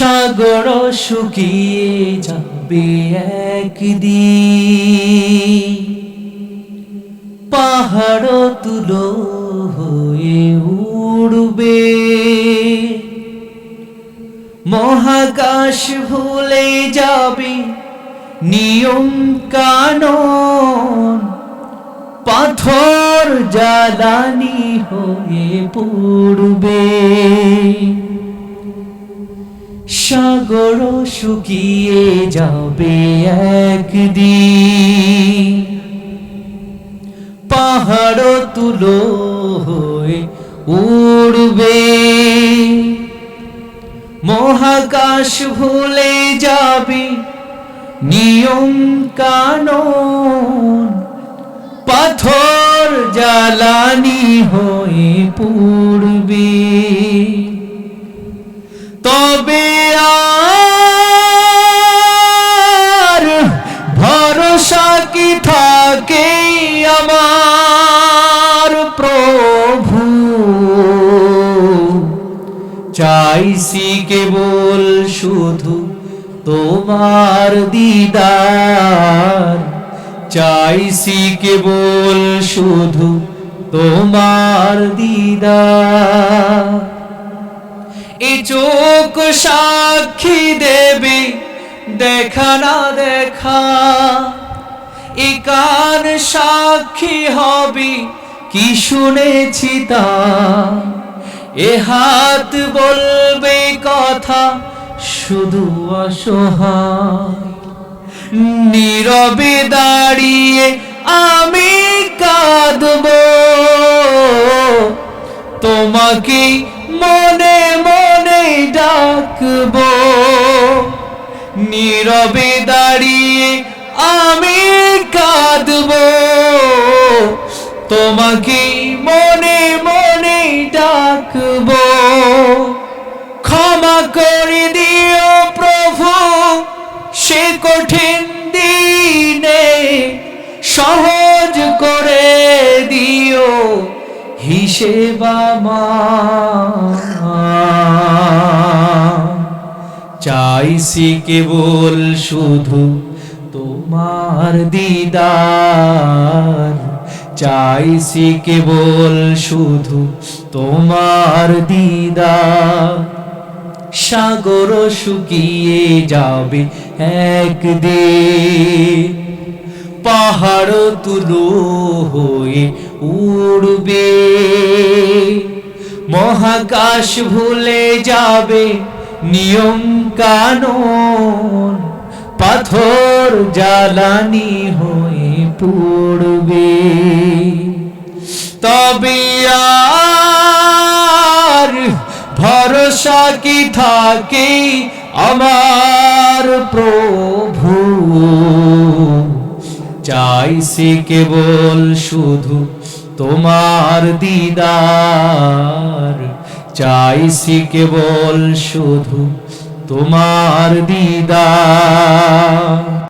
সাগর শুকিয়ে যাবে একদিন। পাহাড় তুলো হয়ে উড়বে। মহাকাশ ভুলে যাবে নিয়ম কানন। পাথর জ্বালানি হয়ে পড়বে। সাগর শুকিয়ে যাবে একদিন। পাহাড় তুলো হয়ে উড়বে। মহাকাশ ভুলে যাবে নিয়ম কানন। পাথর জ্বালানি হয়ে পড়বে আমার প্রভু। চাইছি কেবল শুধু তোমার দিদার। চাইছি কেবল শুধু তোমার দিদার। এ চোখ সাক্ষী দেবে, দেখা না দেখা। এ সাক্ষী হবে? কি শুনেছি তা? এ হাত বলবে কথা শুধু অসহায়। নীরবে দাঁড়িয়ে আমি কাঁদব। তোমাকে মনে মনে ডাকব। নীরবে দাঁড়িয়ে আমি কাঁদব তোমাকে মনে মনে ডাকব ক্ষমা করে দিও প্রভু, সে কঠিন দিনে সহজ করে দিও হিসেব। চাইছি কেবল শুধু তোমার দিদার। চাইছি কেবল শুধু তোমার দিদার। সাগর শুকিয়ে যাবে একদে পাহাড় তুলো হয়ে উড়বে। মহাকাশ ভুলে যাবে নিয়ম কানন। পাথর জ্বালানি হয়ে পড়বে। তবে আর ভরসা কি থাকে আমার প্রভু? চাইছি কেবল শুধু তোমার দিদার। চাইছি কেবল শুধু তোমার দিদার।